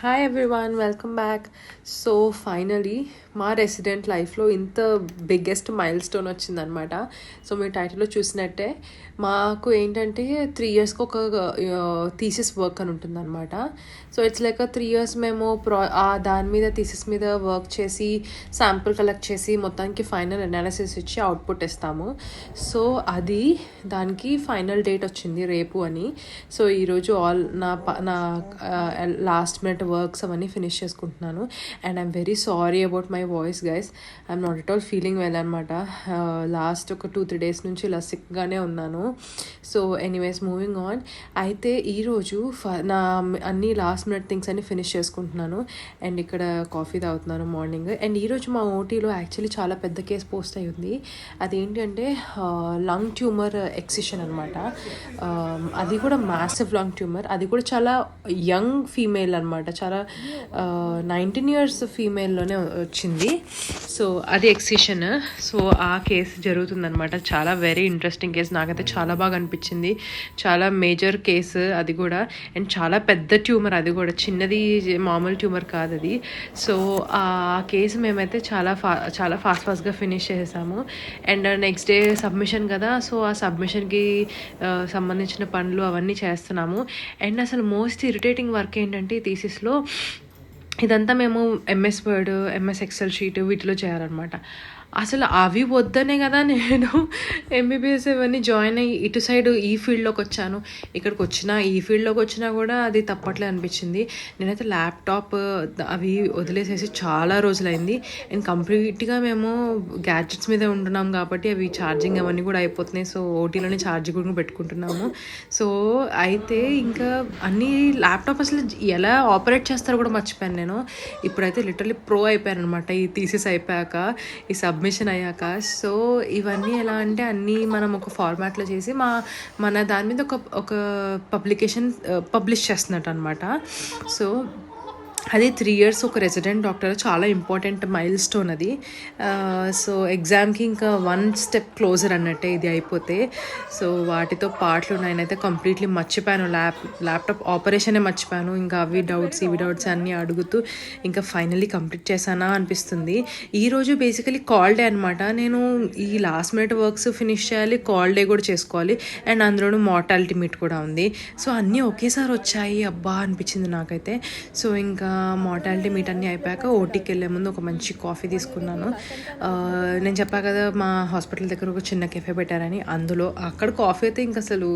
Hi everyone welcome back so finally మా resident లైఫ్లో ఇంత బిగ్గెస్ట్ మైల్ స్టోన్ వచ్చిందనమాట సో మీరు టైటిల్లో చూసినట్టే మాకు ఏంటంటే త్రీ ఇయర్స్కి ఒక uh, థీసిస్ వర్క్ అని ఉంటుందన్నమాట. So it's like three years మేము ప్రా ఆ దాని మీద థీసిస్ మీద వర్క్ చేసి శాంపుల్ కలెక్ట్ చేసి మొత్తానికి ఫైనల్ అనాలిసిస్ ఇచ్చి అవుట్పుట్ ఇస్తాము. సో అది దానికి ఫైనల్ డేట్ వచ్చింది రేపు అని. సో ఈరోజు ఆల్ నా నా uh, లాస్ట్ మినిట్ వర్క్స్ అవన్నీ ఫినిష్ చేసుకుంటున్నాను. And I'm very sorry about my voice guys I'm not at all feeling well అనమాట లాస్ట్ ఒక టూ త్రీ డేస్ నుంచి ఇలా సిక్గానే ఉన్నాను. సో ఎనీవేస్ మూవింగ్ ఆన్ అయితే ఈరోజు ఫ నా అన్ని లాస్ట్ మినిట్ థింగ్స్ అన్ని ఫినిష్ చేసుకుంటున్నాను. అండ్ ఇక్కడ కాఫీ తాగుతున్నాను మార్నింగ్ అండ్ ఈరోజు మా ఓటీలో యాక్చువల్లీ చాలా పెద్ద కేసు పోస్ట్ అయి ఉంది అదేంటంటే లంగ్ ట్యూమర్ ఎక్సిషన్ అనమాట అది కూడా మ్యాసివ్ లంగ్ ట్యూమర్ అది కూడా చాలా యంగ్ ఫీమేల్ అనమాట చాలా నైన్టీన్ ఇయర్స్ ఫీమేల్లోనే వచ్చింది. సో అది ఎక్సిషన్ సో ఆ కేసు జరుగుతుందనమాట చాలా వెరీ ఇంట్రెస్టింగ్ కేసు నాకైతే చాలా బాగా అనిపించింది. చాలా మేజర్ కేసు అది కూడా. అండ్ చాలా పెద్ద ట్యూమర్ అది కూడా. చిన్నది మామూలు ట్యూమర్ కాదు అది. సో ఆ కేసు మేమైతే చాలా ఫా చాలా ఫాస్ట్ ఫాస్ట్గా ఫినిష్ చేసేసాము అండ్ నెక్స్ట్ డే సబ్మిషన్ కదా. సో ఆ సబ్మిషన్కి సంబంధించిన పనులు అవన్నీ చేస్తున్నాము. అండ్ అసలు మోస్ట్ ఇరిటేటింగ్ వర్క్ ఏంటంటే ఈ థీసిస్లో ఇదంతా మేము MS Word MS Excel sheet వీటిలో చేయాలన్నమాట. అసలు అవి వద్దనే కదా నేను ఎంబీబీఎస్ ఇవన్నీ జాయిన్ అయ్యి ఇటు సైడ్ ఈ ఫీల్డ్లోకి వచ్చాను. ఇక్కడికి వచ్చినా ఈ ఫీల్డ్లోకి వచ్చినా కూడా అది తప్పట్లే అనిపించింది. నేనైతే ల్యాప్టాప్ అవి వదిలేసేసి చాలా రోజులైంది. అండ్ కంప్లీట్గా మేము గ్యాడ్జెట్స్ మీద ఉంటున్నాం కాబట్టి అవి ఛార్జింగ్ అవన్నీ కూడా అయిపోతున్నాయి. సో ఓటీలోనే ఛార్జ్ కూడా పెట్టుకుంటున్నాము. సో అయితే ఇంకా అన్ని ల్యాప్టాప్ అసలు ఎలా ఆపరేట్ చేస్తారో కూడా మర్చిపోయాను నేను. ఇప్పుడైతే లిటరలీ ప్రో అయిపోయాను అనమాట ఈ థీసిస్ అయిపోయాక ఈ సబ్ సబ్మిషన్ అయ్యాక. సో ఇవన్నీ ఎలా అంటే అన్నీ మనం ఒక ఫార్మాట్లో చేసి మా మన దాని మీద ఒక ఒక పబ్లికేషన్ పబ్లిష్ uh, చేస్తున్నట్టు అనమాట సో అది త్రీ ఇయర్స్ ఒక రెసిడెంట్ డాక్టర్ చాలా ఇంపార్టెంట్ మైల్ స్టోన్ అది uh, సో ఎగ్జామ్కి ఇంకా వన్ స్టెప్ క్లోజర్ అన్నట్టే ఇది అయిపోతే. సో వాటితో పాటలు నేనైతే కంప్లీట్లీ మర్చిపోయాను. ల్యాప్ ల్యాప్టాప్ ఆపరేషనే మర్చిపోయాను. ఇంకా అవి డౌట్స్ ఇవి డౌట్స్ అన్నీ అడుగుతూ ఇంకా ఫైనల్లీ కంప్లీట్ చేశానా అనిపిస్తుంది. ఈరోజు బేసికలీ కాల్ డే అనమాట నేను ఈ లాస్ట్ మినిట్ వర్క్స్ ఫినిష్ చేయాలి కాల్ డే కూడా చేసుకోవాలి. అండ్ అందులోనూ మార్టాలిటీ మీట్ కూడా ఉంది. సో అన్నీ ఒకేసారి వచ్చాయి అబ్బా అనిపించింది నాకైతే. సో ఇంకా మార్టాలిటీ మీట్ అన్నీ అయిపోయాక ఓటీకి వెళ్ళే ముందు ఒక మంచి కాఫీ తీసుకున్నాను. నేను చెప్పా కదా మా హాస్పిటల్ దగ్గర ఒక చిన్న కెఫే పెట్టారని. అందులో అక్కడ కాఫీ అయితే ఇంకా అసలు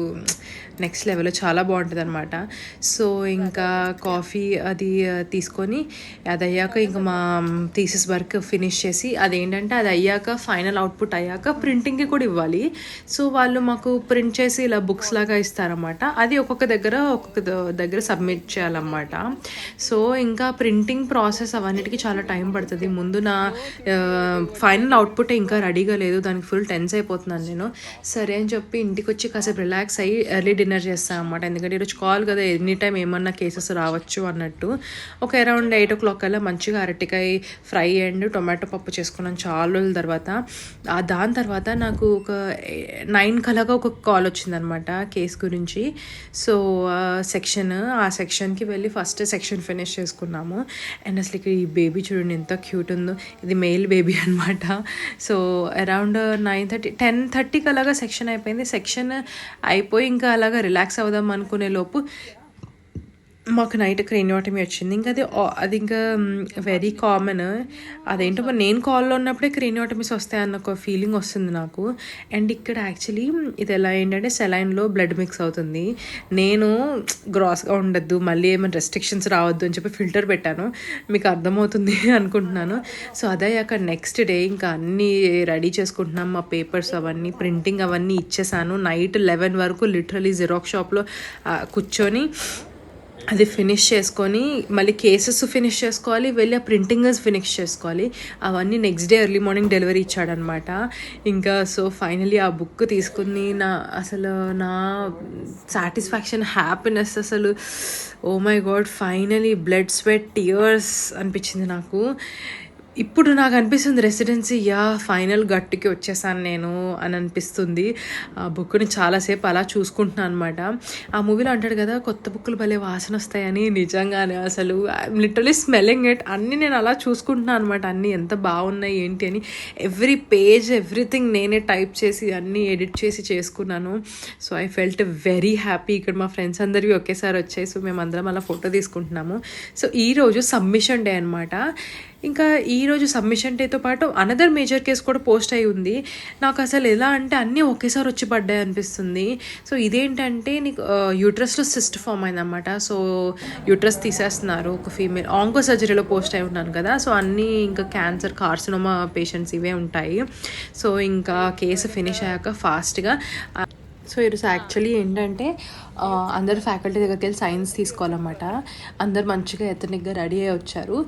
నెక్స్ట్ లెవెల్ చాలా బాగుంటుంది అనమాట సో ఇంకా కాఫీ అది తీసుకొని అది అయ్యాక ఇంకా మా థీసిస్ వర్క్ ఫినిష్ చేసి అదేంటంటే అది అయ్యాక ఫైనల్ అవుట్పుట్ అయ్యాక ప్రింటింగ్కి కూడా ఇవ్వాలి. సో వాళ్ళు మాకు ప్రింట్ చేసి ఇలా బుక్స్ లాగా ఇస్తారన్నమాట. అది ఒక్కొక్క దగ్గర ఒక్కొక్క దగ్గర సబ్మిట్ చేయాలన్నమాట. సో ఇంకా ప్రింటింగ్ ప్రాసెస్ అవన్నిటికీ చాలా టైం పడుతుంది. ముందు నా ఫైనల్ అవుట్పుట్ ఇంకా రెడీగా లేదు. దానికి ఫుల్ టెన్స్ అయిపోతున్నాను నేను. సరే అని చెప్పి ఇంటికి వచ్చి కాసేపు రిలాక్స్ అయ్యి ఎర్లీ డిన్నర్ చేస్తాను అనమాట ఎందుకంటే ఈరోజు కాల్ కదా ఎనీ టైం ఏమన్నా కేసెస్ రావచ్చు అన్నట్టు. ఒక అరౌండ్ ఎయిట్ ఓ క్లాక్ కల్లా మంచిగా అరటికాయ ఫ్రై అండ్ టొమాటో పప్పు చేసుకున్నాను చాలా రోజుల తర్వాత. ఆ దాని తర్వాత నాకు ఒక నైన్ కలగా ఒక కాల్ వచ్చిందనమాట కేస్ గురించి. సో సెక్షన్ ఆ సెక్షన్కి వెళ్ళి ఫస్ట్ సెక్షన్ ఫినిష్ చేసుకున్నాను. చేసుకున్నాము అండ్ అసలు ఇక్కడ ఈ బేబీ చూడండి ఎంత క్యూట్ ఉందో. ఇది మెయిల్ బేబీ అనమాట so around nine thirty ten థర్టీకి అలాగా సెక్షన్ అయిపోయింది. సెక్షన్ అయిపోయి ఇంకా అలాగా రిలాక్స్ అవుదాం అనుకునే లోపు మాకు నైట్ క్రేనియోటమీ వచ్చింది. ఇంకా అది అది ఇంకా వెరీ కామన్ అదేంటో మరి నేను కాల్లో ఉన్నప్పుడే క్రేనియోటమీస్ వస్తాయన్న ఒక ఫీలింగ్ వస్తుంది నాకు. అండ్ ఇక్కడ యాక్చువల్లీ ఇది ఎలా ఏంటంటే సెలైన్లో బ్లడ్ మిక్స్ అవుతుంది. నేను గ్రాస్గా ఉండద్దు మళ్ళీ ఏమైనా రెస్ట్రిక్షన్స్ రావద్దు అని చెప్పి ఫిల్టర్ పెట్టాను. మీకు అర్థమవుతుంది అనుకుంటున్నాను. సో అదే అక్కడ నెక్స్ట్ డే ఇంకా అన్నీ రెడీ చేసుకుంటున్నాం. మా పేపర్స్ అవన్నీ ప్రింటింగ్ అవన్నీ ఇచ్చేసాను. నైట్ లెవెన్ వరకు లిటరలీ జిరాక్స్ షాప్లో కూర్చొని అది ఫినిష్ చేసుకొని మళ్ళీ కేసెస్ ఫినిష్ చేసుకోవాలి వెళ్ళి ఆ ప్రింటింగ్స్ ఫినిష్ చేసుకోవాలి. అవన్నీ next day early morning delivery ఇచ్చాడనమాట. ఇంకా సో ఫైనలీ ఆ బుక్ తీసుకుని నా అసలు నా సాటిస్ఫాక్షన్ హ్యాపీనెస్ అసలు ఓ my god finally blood sweat tears అనిపించింది నాకు. ఇప్పుడు నాకు అనిపిస్తుంది రెసిడెన్సీ యా ఫైనల్ గట్టుకి వచ్చేసాను నేను అని అనిపిస్తుంది. ఆ బుక్ని చాలాసేపు అలా చూసుకుంటున్నాను అనమాట ఆ మూవీలో అంటాడు కదా కొత్త బుక్కులు భలే వాసన వస్తాయని నిజంగానే అసలు. ఐఎమ్ లిటరలీ స్మెల్లింగ్ ఇట్ అన్నీ నేను అలా చూసుకుంటున్నాను అనమాట అన్నీ ఎంత బాగున్నాయి ఏంటి అని. ఎవ్రీ పేజ్ ఎవ్రీథింగ్ నేనే టైప్ చేసి అన్నీ ఎడిట్ చేసి చేసుకున్నాను. So I felt very happy ఇక్కడ మా ఫ్రెండ్స్ అందరివి ఒకేసారి వచ్చాయి. సో మేమందరం అలా ఫోటో తీసుకుంటున్నాము. సో ఈరోజు సబ్మిషన్ డే అనమాట ఇంకా ఈ ఈరోజు సబ్మిషన్ డేతో పాటు అనదర్ మేజర్ కేసు కూడా పోస్ట్ అయి ఉంది. నాకు అసలు ఎలా అంటే అన్నీ ఒకేసారి వచ్చి పడ్డాయి అనిపిస్తుంది. సో ఇదేంటంటే నీకు యూట్రస్లో సిస్ట్ ఫామ్ అయిందన్నమాట. సో యూట్రస్ తీసేస్తున్నారు ఒక ఫీమేల్ ఆంకో సర్జరీలో పోస్ట్ అయి ఉన్నాను కదా. సో అన్నీ ఇంకా క్యాన్సర్ కార్సినోమా పేషెంట్స్ ఇవే ఉంటాయి. సో ఇంకా కేసు ఫినిష్ అయ్యాక ఫాస్ట్గా సో ఈరోజు యాక్చువల్లీ ఏంటంటే అందరు ఫ్యాకల్టీ దగ్గరికి వెళ్ళి సైన్స్ తీసుకోవాలన్నమాట. అందరు మంచిగా ఎథనిక్గా రెడీ అయ్యి వచ్చారు.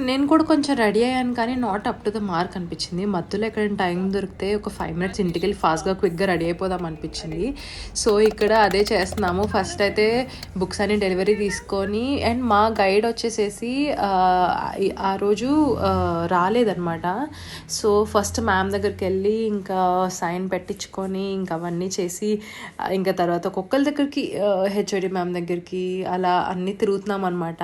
నేను కూడా కొంచెం రెడీ అయ్యాను కానీ not up to the mark అనిపించింది. మధ్యలో ఎక్కడైనా టైం దొరికితే ఒక ఫైవ్ మినిట్స్ ఇంటికి వెళ్ళి ఫాస్ట్గా క్విక్గా రెడీ అయిపోదాం అనిపించింది. సో ఇక్కడ అదే చేస్తున్నాము. ఫస్ట్ అయితే బుక్స్ అన్ని డెలివరీ తీసుకొని అండ్ మా గైడ్ వచ్చేసేసి ఆ, రోజు రాలేదనమాట రాలేదన్నమాట. సో ఫస్ట్ మ్యామ్ దగ్గరికి వెళ్ళి ఇంకా సైన్ పెట్టించుకొని ఇంకా అవన్నీ చేసి ఇంకా తర్వాత ఒక్కొక్కరి దగ్గరికి హెచ్ఓడి మ్యామ్ దగ్గరికి అలా అన్నీ తిరుగుతున్నాం అనమాట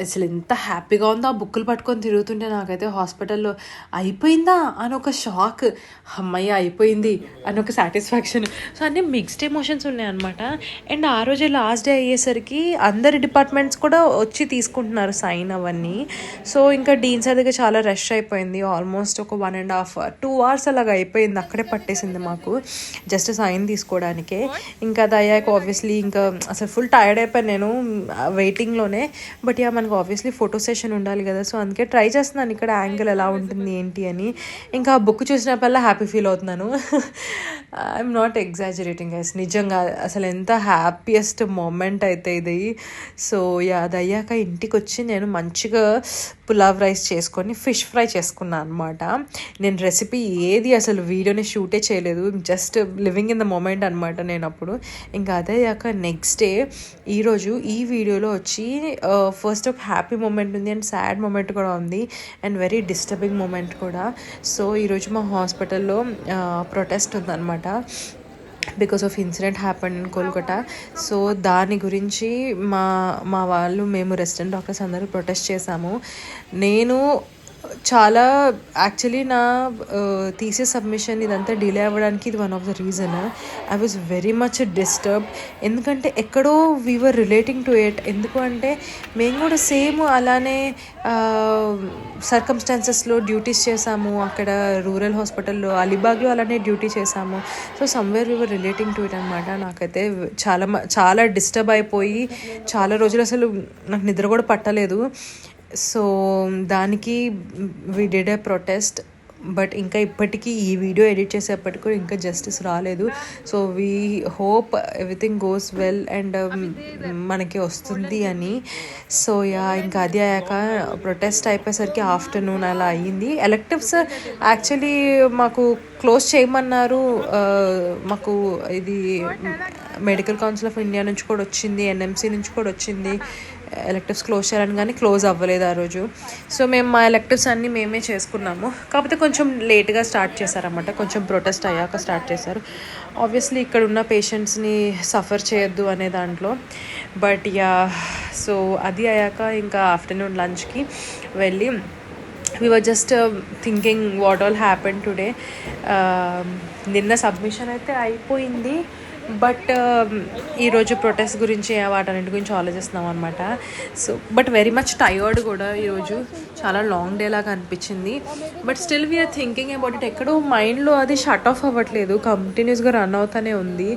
అసలు ఎంత హ్యాపీగా ఉందో ఆ బుక్కులు పట్టుకొని తిరుగుతుంటే నాకైతే హాస్పిటల్లో అయిపోయిందా అని ఒక షాక్. అమ్మయ్య అయిపోయింది అని ఒక సాటిస్ఫాక్షన్. సో అన్నీ మిక్స్డ్ ఎమోషన్స్ ఉన్నాయన్నమాట అండ్ ఆ రోజే లాస్ట్ డే అయ్యేసరికి అందరి డిపార్ట్మెంట్స్ కూడా వచ్చి తీసుకుంటున్నారు సైన్ అవన్నీ. సో ఇంకా డీన్ సార్ దగ్గర చాలా రష్ అయిపోయింది. ఆల్మోస్ట్ ఒక one and half two hours అలాగ అయిపోయింది. అక్కడే పట్టేసింది మాకు. జస్ట్ సైన్ తీసుకోవడానికే. ఇంకా అది అయ్యాక ఆబ్వియస్లీ ఇంకా అసలు ఫుల్ టైర్డ్ అయిపోయాను నేను వెయిటింగ్లోనే బట్ యా మనకు ఆబ్వియస్లీ ఫోటో సెషన్ ఉండాలి కదా. సో అందుకే ట్రై చేస్తున్నాను. ఇక్కడ యాంగిల్ ఎలా ఉంటుంది ఏంటి అని. ఇంకా ఆ బుక్ చూసినప్పుడల్లా హ్యాపీ ఫీల్ అవుతున్నాను. ఐఎమ్ నాట్ ఎగ్జాజరేటింగ్ గైస్ నిజంగా అసలు ఎంత హ్యాపీయెస్ట్ మూమెంట్ అయితే ఇది. సో యా అది అయ్యాక ఇంటికి వచ్చి నేను మంచిగా పులావ్ రైస్ చేసుకొని ఫిష్ ఫ్రై చేసుకున్నాను అనమాట నేను రెసిపీ ఏది అసలు వీడియోని షూటే చేయలేదు. Just living in the moment అనమాట నేను అప్పుడు. ఇంకా అదే కాక నెక్స్ట్ డే ఈరోజు ఈ వీడియోలో వచ్చి ఫస్ట్ ఒక హ్యాపీ మూమెంట్ ఉంది అండ్ సాడ్ మూమెంట్ కూడా ఉంది అండ్ వెరీ డిస్టర్బింగ్ మూమెంట్ కూడా. సో ఈరోజు మా హాస్పిటల్లో ప్రొటెస్ట్ ఉందన్నమాట. Because of incident happen in Kolkata so దాని గురించి మా మా వాళ్ళు మేము రెసిడెంట్ డాక్టర్స్ అందరూ ప్రొటెస్ట్ చేశాము. నేను చాలా యాక్చువల్లీ నా తీసే సబ్మిషన్ ఇదంతా డిలే అవ్వడానికి ఇది one of the reason I was very much disturb ఎందుకంటే ఎక్కడో వీవర్ రిలేటింగ్ టు ఇట్ ఎందుకు అంటే మేము కూడా సేమ్ అలానే సర్కమ్స్టాన్సెస్లో డ్యూటీస్ చేసాము. అక్కడ రూరల్ హాస్పిటల్లో అలీబాగ్లో అలానే డ్యూటీ చేసాము. So somewhere we were relating to it అనమాట నాకైతే చాలా మ- చాలా డిస్టర్బ్ అయిపోయి చాలా రోజులు అసలు నాకు నిద్ర కూడా పట్టలేదు. సో దానికి we did a protest but ఇంకా ఇప్పటికీ ఈ వీడియో ఎడిట్ చేసేప్పటికి కూడా ఇంకా జస్టిస్ రాలేదు. So we hope everything goes well and మనకి వస్తుంది అని. సో యా ఇంకా అది అయ్యాక ప్రొటెస్ట్ అయిపోయేసరికి ఆఫ్టర్నూన్ అలా అయ్యింది ఎలక్టివ్స్ యాక్చువల్లీ మాకు క్లోజ్ చేయమన్నారు మాకు ఇది మెడికల్ కౌన్సిల్ ఆఫ్ ఇండియా నుంచి కూడా వచ్చింది ఎన్ఎంసీ నుంచి కూడా వచ్చింది. ఎలక్టివ్స్ క్లోజ్ చేయాలని కానీ క్లోజ్ అవ్వలేదు ఆ రోజు. సో మేము మా ఎలక్టివ్స్ అన్నీ మేమే చేసుకున్నాము. కాకపోతే కొంచెం లేట్గా స్టార్ట్ చేశారన్నమాట. కొంచెం ప్రొటెస్ట్ అయ్యాక స్టార్ట్ చేశారు. ఆబ్వియస్లీ ఇక్కడ ఉన్న పేషెంట్స్ని సఫర్ చేయొద్దు అనే దాంట్లో. బట్ యా సో అది అయ్యాక ఇంకా ఆఫ్టర్నూన్ లంచ్కి వెళ్ళి we were just thinking what all happen today నిన్న సబ్మిషన్ అయితే అయిపోయింది. బట్ um, ఈరోజు ప్రొటెస్ట్ గురించి వాటన్నిటి గురించి ఆలోచిస్తున్నాం అనమాట so but very much tired కూడా ఈరోజు చాలా లాంగ్ డే లాగా అనిపించింది. But still we are thinking about it ఎక్కడో మైండ్లో అది షట్ ఆఫ్ అవ్వట్లేదు. కంటిన్యూస్గా రన్ అవుతానే ఉంది.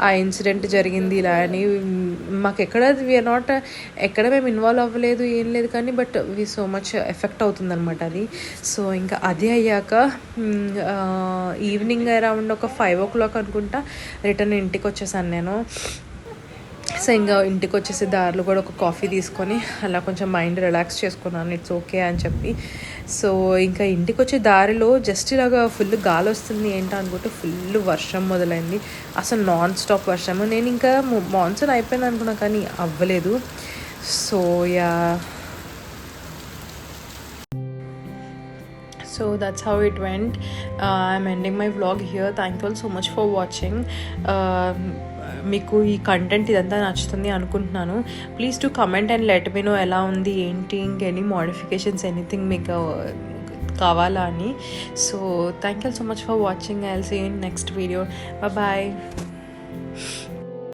ఆ ఇన్సిడెంట్ జరిగింది ఇలా అని. Mm, మాకు ఎక్కడ వీఆర్ నాట్ ఎక్కడ మేము ఇన్వాల్వ్ అవ్వలేదు ఏం లేదు కానీ but we so much effect అవుతుందన్నమాట అది. సో ఇంకా అది అయ్యాక mm, ఈవినింగ్ అరౌండ్ ఒక ఫైవ్ ఓ క్లాక్ అనుకుంటా రిటర్న్ ఇంటికి వచ్చేసాను నేను. సో ఇంకా ఇంటికి వచ్చేసి దారిలో కూడా ఒక కాఫీ తీసుకొని అలా కొంచెం మైండ్ రిలాక్స్ చేసుకున్నాను. ఇట్స్ ఓకే అని చెప్పి. సో ఇంకా ఇంటికి వచ్చే దారిలో జస్ట్ ఇలాగా ఫుల్ గాలి వస్తుంది ఏంటో అనుకుంటే ఫుల్ వర్షం మొదలైంది. అసలు నాన్ స్టాప్ వర్షము. నేను ఇంకా మాన్సూన్ అయిపోయింది అనుకున్నా కానీ అవ్వలేదు. So yeah. So that's how it went I'm ending my vlog here thank you so much for watching Um, మీకు ఈ కంటెంట్ ఇదంతా నచ్చుతుంది అనుకుంటున్నాను. Please to comment and let me know ఎలా ఉంది ఏంటి ఇంకెనీ మోడిఫికేషన్స్ ఎనీథింగ్ మీకు కావాలా అని. So thank you so much for watching I see in next video bye